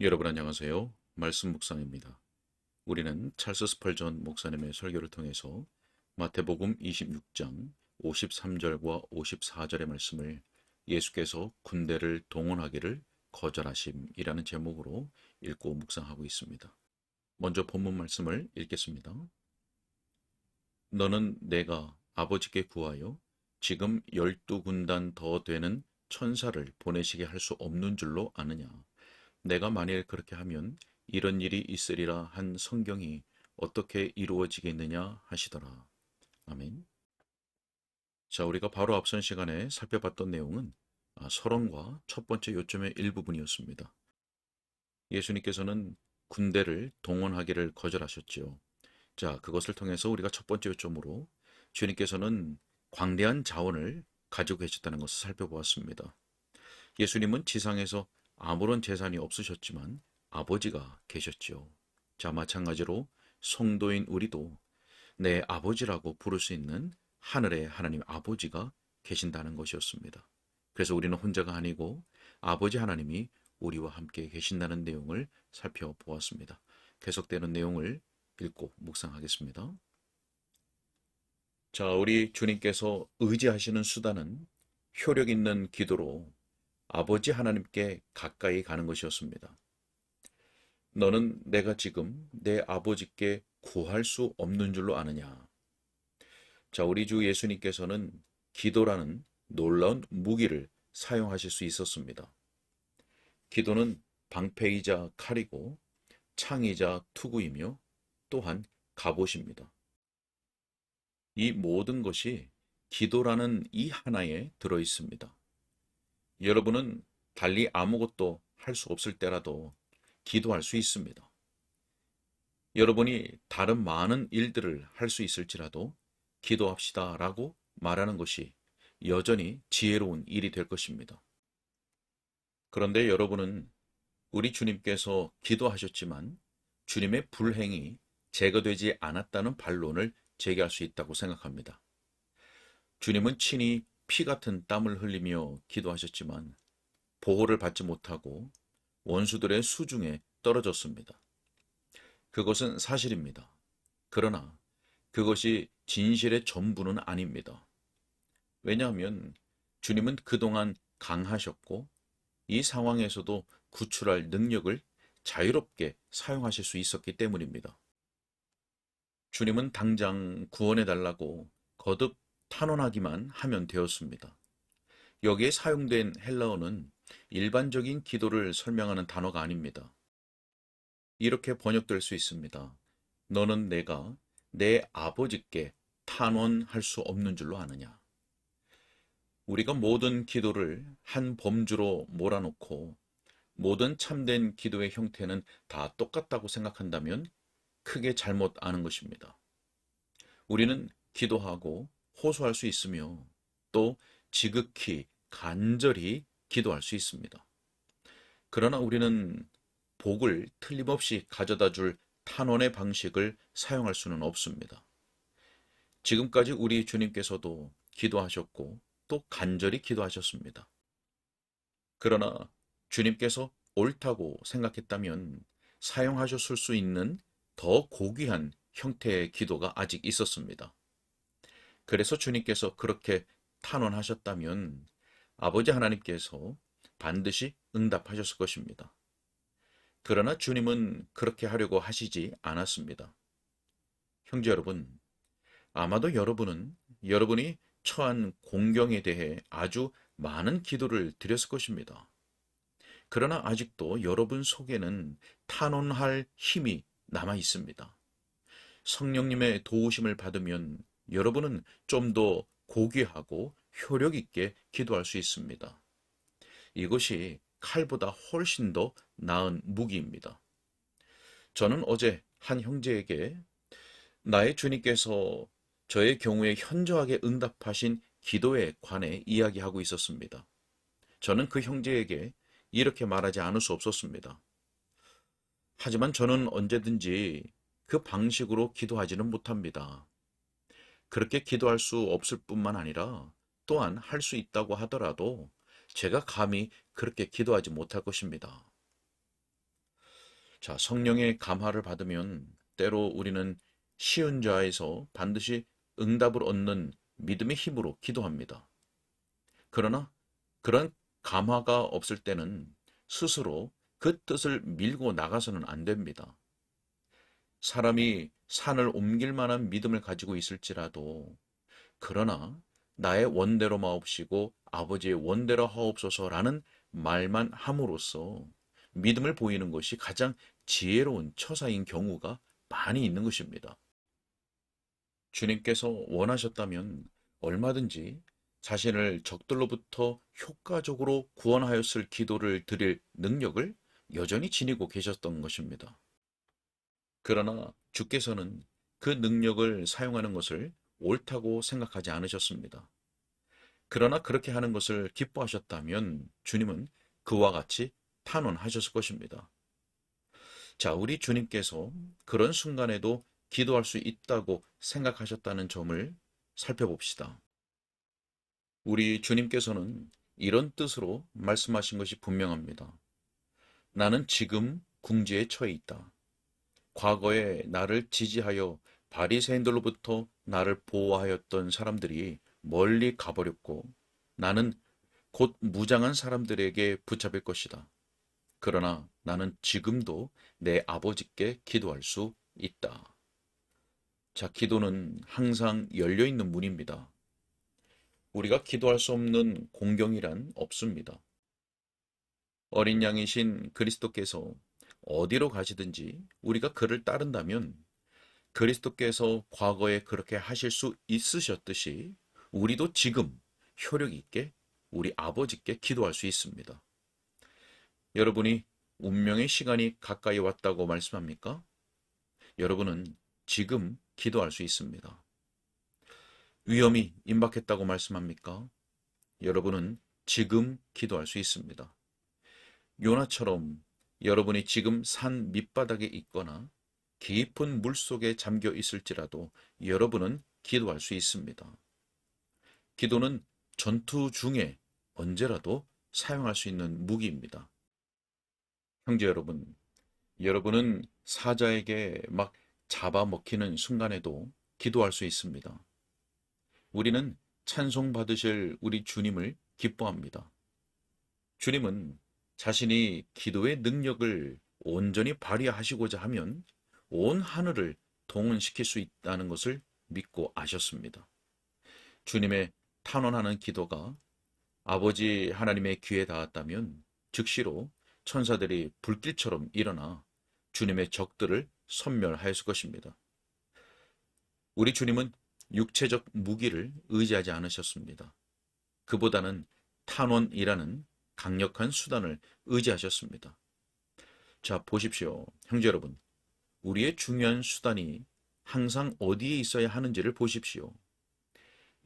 여러분 안녕하세요. 말씀 묵상입니다. 우리는 찰스 스펄전 목사님의 설교를 통해서 마태복음 26장 53절과 54절의 말씀을 예수께서 군대를 동원하기를 거절하심이라는 제목으로 읽고 묵상하고 있습니다. 먼저 본문 말씀을 읽겠습니다. 너는 내가 아버지께 구하여 지금 열두 군단 더 되는 천사를 보내시게 할 수 없는 줄로 아느냐. 내가 만일 그렇게 하면 이런 일이 있으리라 한 성경이 어떻게 이루어지겠느냐 하시더라. 아멘. 자, 우리가 바로 앞선 시간에 살펴봤던 내용은 아, 서론과 첫 번째 요점의 일부분이었습니다. 예수님께서는 군대를 동원하기를 거절하셨지요. 자, 그것을 통해서 우리가 첫 번째 요점으로 주님께서는 광대한 자원을 가지고 계셨다는 것을 살펴보았습니다. 예수님은 지상에서 아무런 재산이 없으셨지만 아버지가 계셨지요. 자, 마찬가지로 성도인 우리도 내 아버지라고 부를 수 있는 하늘의 하나님 아버지가 계신다는 것이었습니다. 그래서 우리는 혼자가 아니고 아버지 하나님이 우리와 함께 계신다는 내용을 살펴보았습니다. 계속되는 내용을 읽고 묵상하겠습니다. 자, 우리 주님께서 의지하시는 수단은 효력 있는 기도로 아버지 하나님께 가까이 가는 것이었습니다. 너는 내가 지금 내 아버지께 구할 수 없는 줄로 아느냐? 자, 우리 주 예수님께서는 기도라는 놀라운 무기를 사용하실 수 있었습니다. 기도는 방패이자 칼이고 창이자 투구이며 또한 갑옷입니다. 이 모든 것이 기도라는 이 하나에 들어 있습니다. 여러분은 달리 아무것도 할 수 없을 때라도 기도할 수 있습니다. 여러분이 다른 많은 일들을 할 수 있을지라도 기도합시다 라고 말하는 것이 여전히 지혜로운 일이 될 것입니다. 그런데 여러분은 우리 주님께서 기도하셨지만 주님의 불행이 제거되지 않았다는 반론을 제기할 수 있다고 생각합니다. 주님은 친히 피 같은 땀을 흘리며 기도하셨지만 보호를 받지 못하고 원수들의 수중에 떨어졌습니다. 그것은 사실입니다. 그러나 그것이 진실의 전부는 아닙니다. 왜냐하면 주님은 그동안 강하셨고 이 상황에서도 구출할 능력을 자유롭게 사용하실 수 있었기 때문입니다. 주님은 당장 구원해달라고 거듭 탄원하기만 하면 되었습니다. 여기에 사용된 헬라어는 일반적인 기도를 설명하는 단어가 아닙니다. 이렇게 번역될 수 있습니다. 너는 내가 내 아버지께 탄원할 수 없는 줄로 아느냐. 우리가 모든 기도를 한 범주로 몰아놓고 모든 참된 기도의 형태는 다 똑같다고 생각한다면 크게 잘못 아는 것입니다. 우리는 기도하고 호소할 수 있으며 또 지극히 간절히 기도할 수 있습니다. 그러나 우리는 복을 틀림없이 가져다 줄 탄원의 방식을 사용할 수는 없습니다. 지금까지 우리 주님께서도 기도하셨고 또 간절히 기도하셨습니다. 그러나 주님께서 옳다고 생각했다면 사용하셨을 수 있는 더 고귀한 형태의 기도가 아직 있었습니다. 그래서 주님께서 그렇게 탄원하셨다면 아버지 하나님께서 반드시 응답하셨을 것입니다. 그러나 주님은 그렇게 하려고 하시지 않았습니다. 형제 여러분, 아마도 여러분은 여러분이 처한 공경에 대해 아주 많은 기도를 드렸을 것입니다. 그러나 아직도 여러분 속에는 탄원할 힘이 남아 있습니다. 성령님의 도우심을 받으면 여러분은 좀 더 고귀하고 효력 있게 기도할 수 있습니다. 이것이 칼보다 훨씬 더 나은 무기입니다. 저는 어제 한 형제에게 나의 주님께서 저의 경우에 현저하게 응답하신 기도에 관해 이야기하고 있었습니다. 저는 그 형제에게 이렇게 말하지 않을 수 없었습니다. 하지만 저는 언제든지 그 방식으로 기도하지는 못합니다. 그렇게 기도할 수 없을 뿐만 아니라 또한 할 수 있다고 하더라도 제가 감히 그렇게 기도하지 못할 것입니다. 자, 성령의 감화를 받으면 때로 우리는 쉬운 자에서 반드시 응답을 얻는 믿음의 힘으로 기도합니다. 그러나 그런 감화가 없을 때는 스스로 그 뜻을 밀고 나가서는 안 됩니다. 사람이 산을 옮길 만한 믿음을 가지고 있을지라도 그러나 나의 원대로 마옵시고 아버지의 원대로 하옵소서라는 말만 함으로써 믿음을 보이는 것이 가장 지혜로운 처사인 경우가 많이 있는 것입니다. 주님께서 원하셨다면 얼마든지 자신을 적들로부터 효과적으로 구원하였을 기도를 드릴 능력을 여전히 지니고 계셨던 것입니다. 그러나 주께서는 그 능력을 사용하는 것을 옳다고 생각하지 않으셨습니다. 그러나 그렇게 하는 것을 기뻐하셨다면 주님은 그와 같이 탄원하셨을 것입니다. 자, 우리 주님께서 그런 순간에도 기도할 수 있다고 생각하셨다는 점을 살펴봅시다. 우리 주님께서는 이런 뜻으로 말씀하신 것이 분명합니다. 나는 지금 궁지에 처해 있다. 과거에 나를 지지하여 바리새인들로부터 나를 보호하였던 사람들이 멀리 가버렸고 나는 곧 무장한 사람들에게 붙잡힐 것이다. 그러나 나는 지금도 내 아버지께 기도할 수 있다. 자, 기도는 항상 열려 있는 문입니다. 우리가 기도할 수 없는 공경이란 없습니다. 어린 양이신 그리스도께서 어디로 가시든지 우리가 그를 따른다면 그리스도께서 과거에 그렇게 하실 수 있으셨듯이 우리도 지금 효력 있게 우리 아버지께 기도할 수 있습니다. 여러분이 운명의 시간이 가까이 왔다고 말씀합니까? 여러분은 지금 기도할 수 있습니다. 위험이 임박했다고 말씀합니까? 여러분은 지금 기도할 수 있습니다. 요나처럼 여러분이 지금 산 밑바닥에 있거나 깊은 물 속에 잠겨 있을지라도 여러분은 기도할 수 있습니다. 기도는 전투 중에 언제라도 사용할 수 있는 무기입니다. 형제 여러분, 여러분은 사자에게 막 잡아먹히는 순간에도 기도할 수 있습니다. 우리는 찬송 받으실 우리 주님을 기뻐합니다. 주님은 자신이 기도의 능력을 온전히 발휘하시고자 하면 온 하늘을 동원시킬 수 있다는 것을 믿고 아셨습니다. 주님의 탄원하는 기도가 아버지 하나님의 귀에 닿았다면 즉시로 천사들이 불길처럼 일어나 주님의 적들을 섬멸하였을 것입니다. 우리 주님은 육체적 무기를 의지하지 않으셨습니다. 그보다는 탄원이라는 강력한 수단을 의지하셨습니다. 자, 보십시오. 형제 여러분. 우리의 중요한 수단이 항상 어디에 있어야 하는지를 보십시오.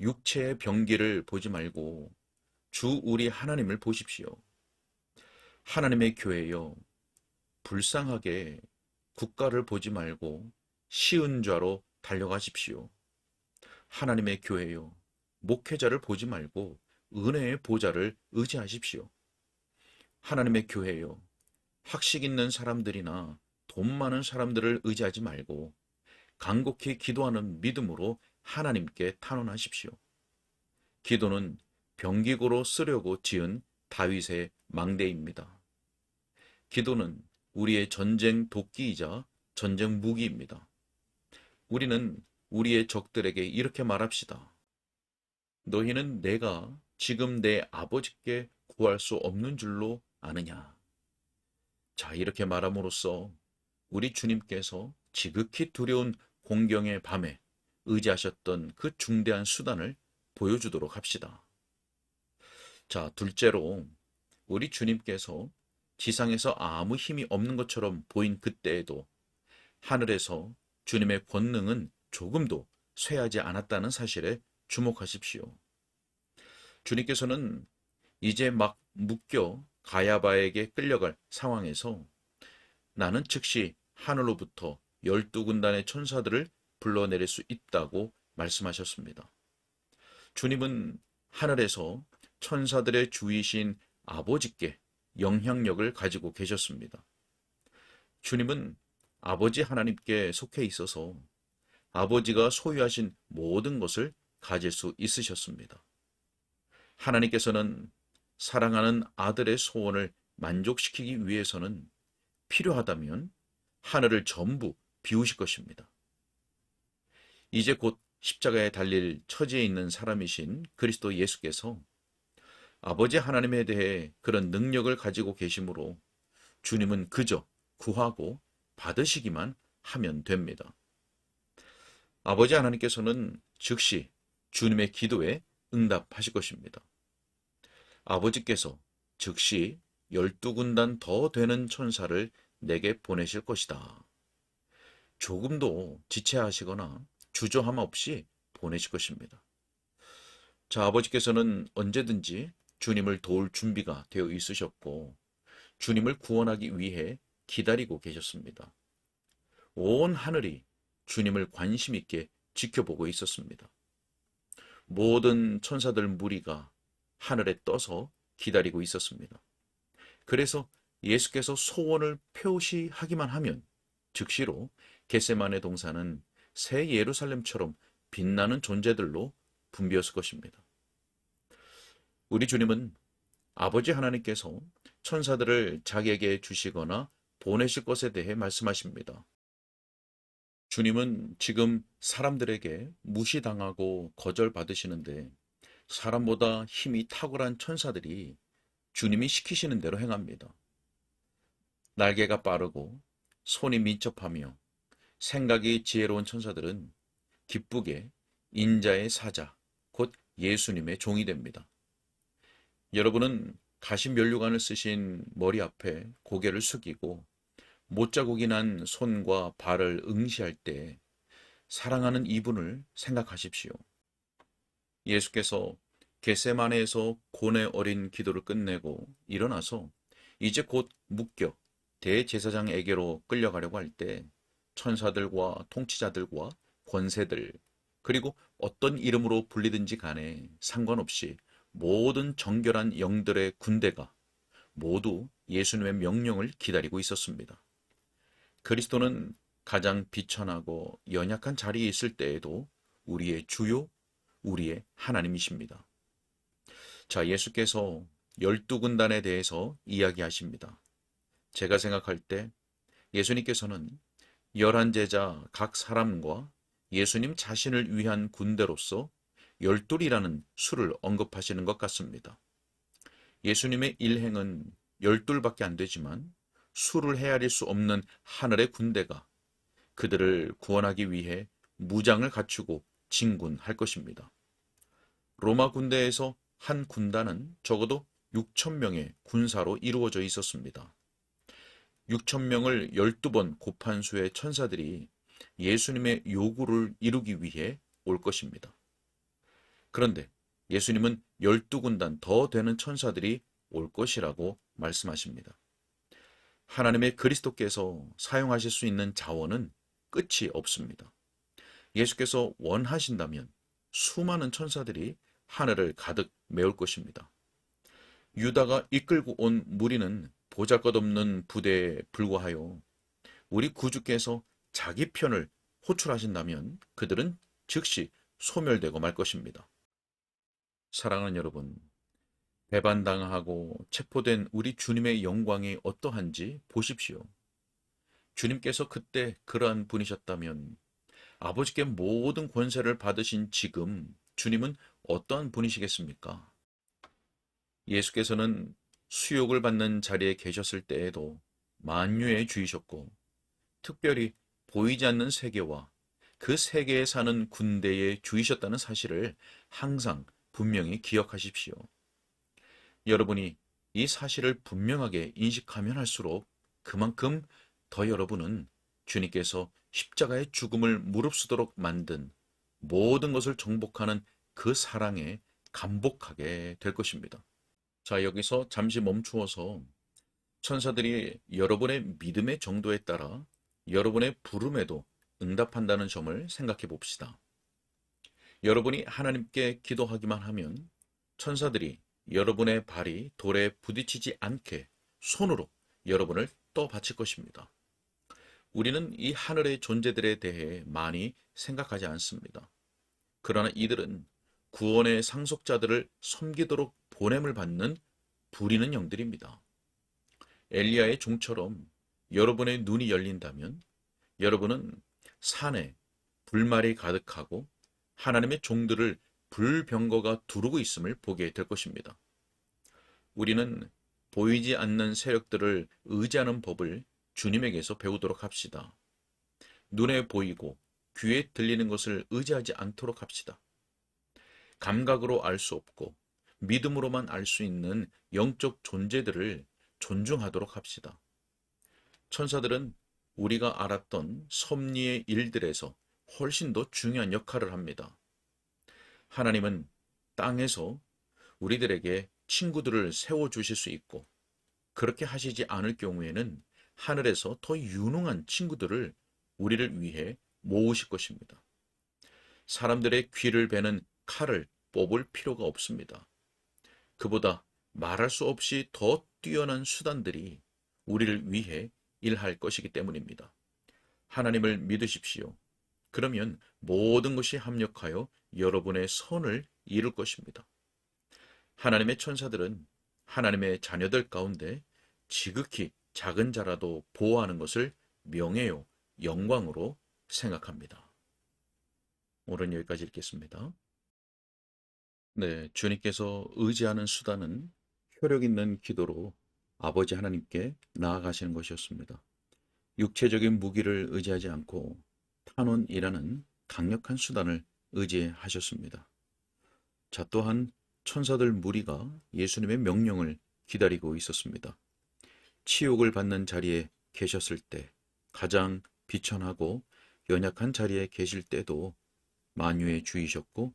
육체의 병기를 보지 말고 주 우리 하나님을 보십시오. 하나님의 교회여 불쌍하게 국가를 보지 말고 쉬운 좌로 달려가십시오. 하나님의 교회여 목회자를 보지 말고 은혜의 보좌를 의지하십시오. 하나님의 교회여 학식 있는 사람들이나 돈 많은 사람들을 의지하지 말고 간곡히 기도하는 믿음으로 하나님께 탄원하십시오. 기도는 병기고로 쓰려고 지은 다윗의 망대입니다. 기도는 우리의 전쟁 도끼이자 전쟁 무기입니다. 우리는 우리의 적들에게 이렇게 말합시다. 너희는 내가 지금 내 아버지께 구할 수 없는 줄로 아느냐. 자, 이렇게 말함으로써 우리 주님께서 지극히 두려운 공경의 밤에 의지하셨던 그 중대한 수단을 보여주도록 합시다. 자, 둘째로 우리 주님께서 지상에서 아무 힘이 없는 것처럼 보인 그때에도 하늘에서 주님의 권능은 조금도 쇠하지 않았다는 사실에 주목하십시오. 주님께서는 이제 막 묶여 가야바에게 끌려갈 상황에서 나는 즉시 하늘로부터 열두 군단의 천사들을 불러내릴 수 있다고 말씀하셨습니다. 주님은 하늘에서 천사들의 주이신 아버지께 영향력을 가지고 계셨습니다. 주님은 아버지 하나님께 속해 있어서 아버지가 소유하신 모든 것을 가질 수 있으셨습니다. 하나님께서는 사랑하는 아들의 소원을 만족시키기 위해서는 필요하다면 하늘을 전부 비우실 것입니다. 이제 곧 십자가에 달릴 처지에 있는 사람이신 그리스도 예수께서 아버지 하나님에 대해 그런 능력을 가지고 계시므로 주님은 그저 구하고 받으시기만 하면 됩니다. 아버지 하나님께서는 즉시 주님의 기도에 응답하실 것입니다. 아버지께서 즉시 열두 군단 더 되는 천사를 내게 보내실 것이다. 조금도 지체하시거나 주저함 없이 보내실 것입니다. 자, 아버지께서는 언제든지 주님을 도울 준비가 되어 있으셨고, 주님을 구원하기 위해 기다리고 계셨습니다. 온 하늘이 주님을 관심 있게 지켜보고 있었습니다. 모든 천사들 무리가 하늘에 떠서 기다리고 있었습니다. 그래서 예수께서 소원을 표시하기만 하면 즉시로 겟세만의 동산은 새 예루살렘처럼 빛나는 존재들로 분비었을 것입니다. 우리 주님은 아버지 하나님께서 천사들을 자기에게 주시거나 보내실 것에 대해 말씀하십니다. 주님은 지금 사람들에게 무시당하고 거절받으시는데 사람보다 힘이 탁월한 천사들이 주님이 시키시는 대로 행합니다. 날개가 빠르고 손이 민첩하며 생각이 지혜로운 천사들은 기쁘게 인자의 사자, 곧 예수님의 종이 됩니다. 여러분은 가시 면류관을 쓰신 머리 앞에 고개를 숙이고 못자국이 난 손과 발을 응시할 때 사랑하는 이분을 생각하십시오. 예수께서 겟세마네에서 고뇌 어린 기도를 끝내고 일어나서 이제 곧 묶여 대제사장에게로 끌려가려고 할 때 천사들과 통치자들과 권세들 그리고 어떤 이름으로 불리든지 간에 상관없이 모든 정결한 영들의 군대가 모두 예수님의 명령을 기다리고 있었습니다. 그리스도는 가장 비천하고 연약한 자리에 있을 때에도 우리의 주요, 우리의 하나님이십니다. 자, 예수께서 열두 군단에 대해서 이야기하십니다. 제가 생각할 때 예수님께서는 열한 제자 각 사람과 예수님 자신을 위한 군대로서 열둘이라는 수를 언급하시는 것 같습니다. 예수님의 일행은 열둘밖에 안 되지만 수를 헤아릴 수 없는 하늘의 군대가 그들을 구원하기 위해 무장을 갖추고 진군할 것입니다. 로마 군대에서 한 군단은 적어도 6천 명의 군사로 이루어져 있었습니다. 6천 명을 12번 곱한 수의 천사들이 예수님의 요구를 이루기 위해 올 것입니다. 그런데 예수님은 12군단 더 되는 천사들이 올 것이라고 말씀하십니다. 하나님의 그리스도께서 사용하실 수 있는 자원은 끝이 없습니다. 예수께서 원하신다면 수많은 천사들이 하늘을 가득 메울 것입니다. 유다가 이끌고 온 무리는 보잘것없는 부대에 불과하여 우리 구주께서 자기 편을 호출하신다면 그들은 즉시 소멸되고 말 것입니다. 사랑하는 여러분, 배반당하고 체포된 우리 주님의 영광이 어떠한지 보십시오. 주님께서 그때 그러한 분이셨다면 아버지께 모든 권세를 받으신 지금 주님은 어떠한 분이시겠습니까? 예수께서는 수욕을 받는 자리에 계셨을 때에도 만유의 주이셨고 특별히 보이지 않는 세계와 그 세계에 사는 군대의 주이셨다는 사실을 항상 분명히 기억하십시오. 여러분이 이 사실을 분명하게 인식하면 할수록 그만큼 더 여러분은 주님께서 십자가의 죽음을 무릅쓰도록 만든 모든 것을 정복하는 그 사랑에 감복하게 될 것입니다. 자, 여기서 잠시 멈추어서 천사들이 여러분의 믿음의 정도에 따라 여러분의 부름에도 응답한다는 점을 생각해 봅시다. 여러분이 하나님께 기도하기만 하면 천사들이 여러분의 발이 돌에 부딪히지 않게 손으로 여러분을 떠받칠 것입니다. 우리는 이 하늘의 존재들에 대해 많이 생각하지 않습니다. 그러나 이들은 구원의 상속자들을 섬기도록 보냄을 받는 부리는 영들입니다. 엘리야의 종처럼 여러분의 눈이 열린다면 여러분은 산에 불말이 가득하고 하나님의 종들을 불병거가 두르고 있음을 보게 될 것입니다. 우리는 보이지 않는 세력들을 의지하는 법을 주님에게서 배우도록 합시다. 눈에 보이고 귀에 들리는 것을 의지하지 않도록 합시다. 감각으로 알 수 없고 믿음으로만 알 수 있는 영적 존재들을 존중하도록 합시다. 천사들은 우리가 알았던 섭리의 일들에서 훨씬 더 중요한 역할을 합니다. 하나님은 땅에서 우리들에게 친구들을 세워주실 수 있고, 그렇게 하시지 않을 경우에는 하늘에서 더 유능한 친구들을 우리를 위해 모으실 것입니다. 사람들의 귀를 베는 칼을 뽑을 필요가 없습니다. 그보다 말할 수 없이 더 뛰어난 수단들이 우리를 위해 일할 것이기 때문입니다. 하나님을 믿으십시오. 그러면 모든 것이 합력하여 여러분의 선을 이룰 것입니다. 하나님의 천사들은 하나님의 자녀들 가운데 지극히 작은 자라도 보호하는 것을 명예요, 영광으로 생각합니다. 오늘 여기까지 읽겠습니다. 네, 주님께서 의지하는 수단은 효력 있는 기도로 아버지 하나님께 나아가시는 것이었습니다. 육체적인 무기를 의지하지 않고 탄원이라는 강력한 수단을 의지하셨습니다. 자, 또한 천사들 무리가 예수님의 명령을 기다리고 있었습니다. 치욕을 받는 자리에 계셨을 때 가장 비천하고 연약한 자리에 계실 때도 만유의 주이셨고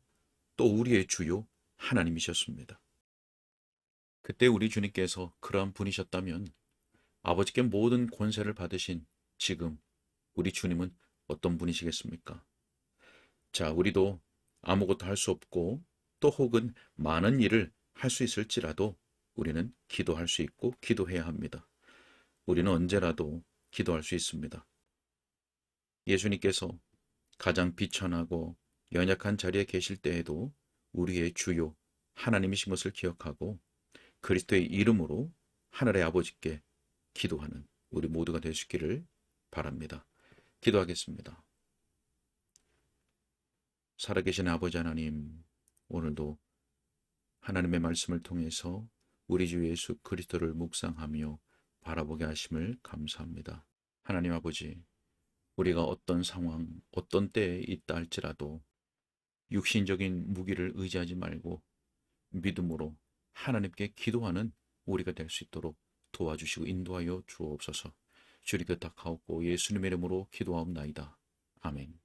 또 우리의 주요 하나님이셨습니다. 그때 우리 주님께서 그러한 분이셨다면 아버지께 모든 권세를 받으신 지금 우리 주님은 어떤 분이시겠습니까? 자, 우리도 아무것도 할 수 없고 또 혹은 많은 일을 할 수 있을지라도 우리는 기도할 수 있고 기도해야 합니다. 우리는 언제라도 기도할 수 있습니다. 예수님께서 가장 비천하고 연약한 자리에 계실 때에도 우리의 주요 하나님이신 것을 기억하고 그리스도의 이름으로 하늘의 아버지께 기도하는 우리 모두가 있기를 바랍니다. 기도하겠습니다. 살아계신 아버지 하나님, 오늘도 하나님의 말씀을 통해서 우리 주 예수 그리스도를 묵상하며 바라보게 하심을 감사합니다. 하나님 아버지, 우리가 어떤 상황, 어떤 때에 있다 할지라도 육신적인 무기를 의지하지 말고 믿음으로 하나님께 기도하는 우리가 될 수 있도록 도와주시고 인도하여 주옵소서. 주리 그탁하옵고 예수님의 이름으로 기도하옵나이다. 아멘.